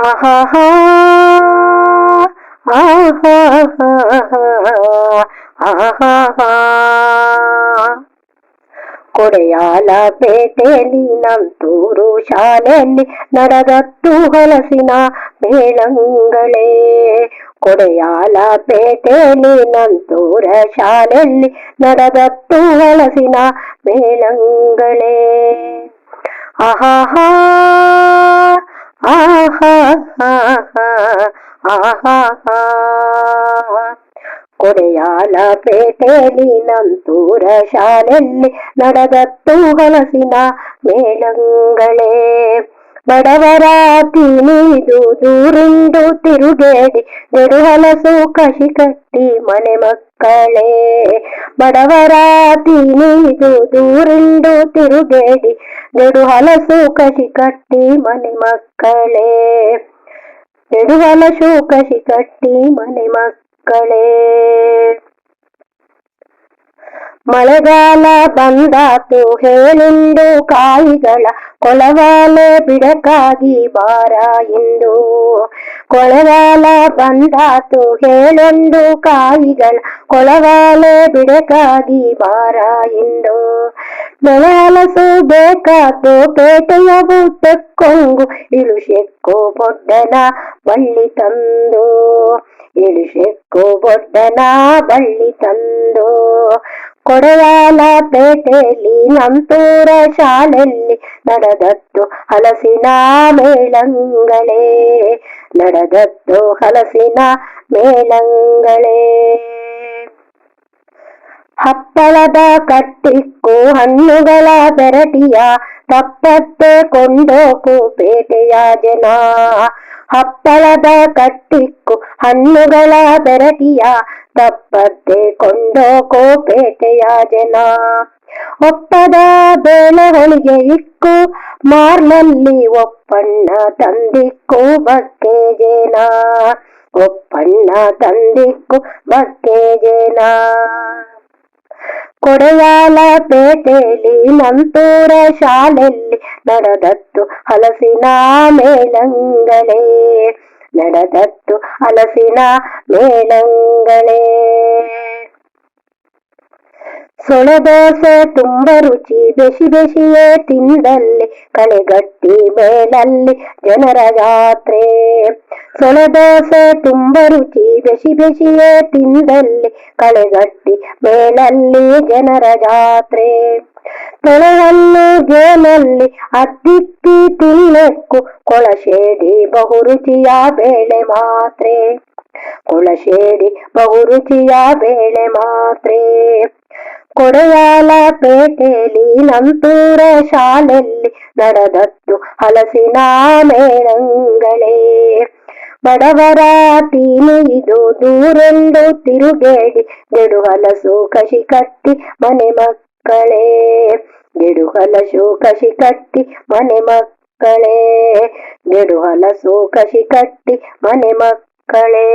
ಆಹಾ ಆಹಾ ಕೊಡೆಯಾಲ ಪೇಟೆಯಲ್ಲಿ ನಂತೂರು ಶಾಲೆಯಲ್ಲಿ ನಡೆದತ್ತು ಹಲಸಿನ ಮೇಳಂಗಳೇ ಕೊಡೆಯಾಲ ಪೇಟೆಯಲ್ಲಿ ನಂತೂರ ಶಾಲೆಯಲ್ಲಿ ನಡೆದತ್ತು ಹಲಸಿನ ಮೇಳಂಗಳೇ ಆಹಾ ಆಹಾ ಆಹಾ ಕೊಡೆಯಾಲ ಪೇಟೆಯಲ್ಲಿ ನಂತೂರ ಶಾಲೆಯಲ್ಲಿ ನಡೆದತ್ತು ಹಲಸಿನ ಮೇಳಂಗಳೇ ಬಡವರ ತಿನಿದು ದೂರಿಂದು ತಿರುಗೇಡಿ ನೆಡು ಹಲಸು ಕಸಿ ಕಟ್ಟಿ ಮನೆ ಮಕ್ಕಳೇ, ಬಡವರ ತಿನಿದು ದೂರಿಂದು ತಿರುಗೇಡಿ. ನೆಡು ಹಲಸು ಕಸಿ ಕಟ್ಟಿ ಮನೆ ಮಕ್ಕಳೇ. ನೆಡು ಹಲಸು ಕಸಿ ಕಟ್ಟಿ ಮನೆ ಮಕ್ಕಳೇ. ಮಳೆಗಾಲ ಬಂದಾತು ಹೇಳಿಂದು ಕಾಯಿಗಳ ಕೊಳವಾಲೆ ಬಿಡಕಾಗಿ ಬಾರ ಎಂದು. ಕೊಳಗಾಲ ಬಂದಾತು ಹೇಳೆಂದು ಕಾಯಿಗಳ ಕೊಳವಾಲೆ ಬಿಡಕಾಗಿ ಬಾರ ಎಂದು. ಬೆಳೆ ಹಲಸು ಬೇಕಾತು ಪೇಟೆಯ ಬುಟ್ಟಕ್ಕೊಂಗು ಇಳುಶೆಕ್ಕು ಬೊಡ್ಡನ ಬಳ್ಳಿ ತಂದು. ಇಳುಶೆಕ್ಕು ಬೊಡ್ಡನ ಬಳ್ಳಿ ತಂದು. ಕೊಡೆಯಾಲ ಪೇಟೆಯಲ್ಲಿ ನಂತೂರ ಶಾಲೆಯಲ್ಲಿ ನಡೆದದ್ದು ಹಲಸಿನ ಮೇಳಂಗಳೇ. ನಡೆದದ್ದು ಹಲಸಿನ ಮೇಳಂಗಳೇ. ಹಪ್ಪಳದ ಕಟ್ಟಿಕ್ಕು ಹಣ್ಣುಗಳ ಬೆರಟಿಯ ತಪ್ಪತ್ತೆ ಕೊಂಡೋಕು ಪೇಟೆಯ ಜನ. ಹಪ್ಪಳದ ಕಟ್ಟಿಕ್ಕು ಹಣ್ಣುಗಳ ಬೆರಟಿಯ ತಪ್ಪದ್ದೆ ಕೊಂಡೋ ಕೋಪೇಟೆಯ ಜನ. ಒಪ್ಪದ ಬೇಳೆಗಳಿಗೆ ಇಕ್ಕು, ಮಾರ್ನಲ್ಲಿ ಒಪ್ಪಣ್ಣ ತಂದಿಕ್ಕು ಬಕ್ಕೆ ಜೇನ. ಒಪ್ಪಣ್ಣ ತಂದಿಕ್ಕು ಬಕ್ಕೆ ಜೇನ. ಕೊಡೆಯಾಲ ಪೇಟೆಯಲ್ಲಿ ನಂತೂರ ಶಾಲೆಯಲ್ಲಿ ನಡೆದತ್ತು ಹಲಸಿನ ಮೇಳಂಗಳೇ ನಡೆದತ್ತು ಹಲಸಿನ ಮೇಳಂಗಳೇ ಸೊಳೆದೋಸೆ ತುಂಬ ರುಚಿ ಬೆಸಿ ಬೆಸಿಯೇ ತಿಂದಲ್ಲಿ, ಕಳೆಗಟ್ಟಿ ಮೇಲಲ್ಲಿ ಜನರ ಜಾತ್ರೆ. ಸೊಳೆದೋಸೆ ತುಂಬ ರುಚಿ ಬೆಸಿ ಬೆಸಿಯೇ ತಿಂದಲ್ಲಿ, ಕಳೆಗಟ್ಟಿ ಮೇಲಲ್ಲಿ ಜನರ ಜಾತ್ರೆ. ತೊಳೆಹಲ್ಲು ಜೇನಲ್ಲಿ ಅದ್ದಿತ್ತಿ ತಿನ್ನೆಕ್ಕು ಕೊಳಶೇಡಿ ಬಹುರುಚಿಯ ಬೇಳೆ ಮಾತ್ರೆ. ಕೊಳಶೇಡಿ ಬಹುರುಚಿಯ ಬೇಳೆ ಮಾತ್ರೆ. ಕೊಡೆಯಾಲ ಪೇಟೆಯಲ್ಲಿ ನಂತೂರ ಶಾಲೆಯಲ್ಲಿ ನಡೆದದ್ದು ಹಲಸಿನ ಮೇಳಂಗಳೇ. ಬಡವರ ಇದು ದೂರೆಂದು ತಿರುಗೇಡಿ ಗೆಡು ಹಲಸು ಕಸಿ ಕಟ್ಟಿ ಮನೆ ಮಕ್ಕಳೇ. ಗೆಡು ಹಲಸು ಕಸಿ ಕಟ್ಟಿ ಮನೆ ಮಕ್ಕಳೇ ಗೆಡು ಹಲಸು ಕಸಿ ಕಟ್ಟಿ ಮನೆ ಮಕ್ಕಳೇ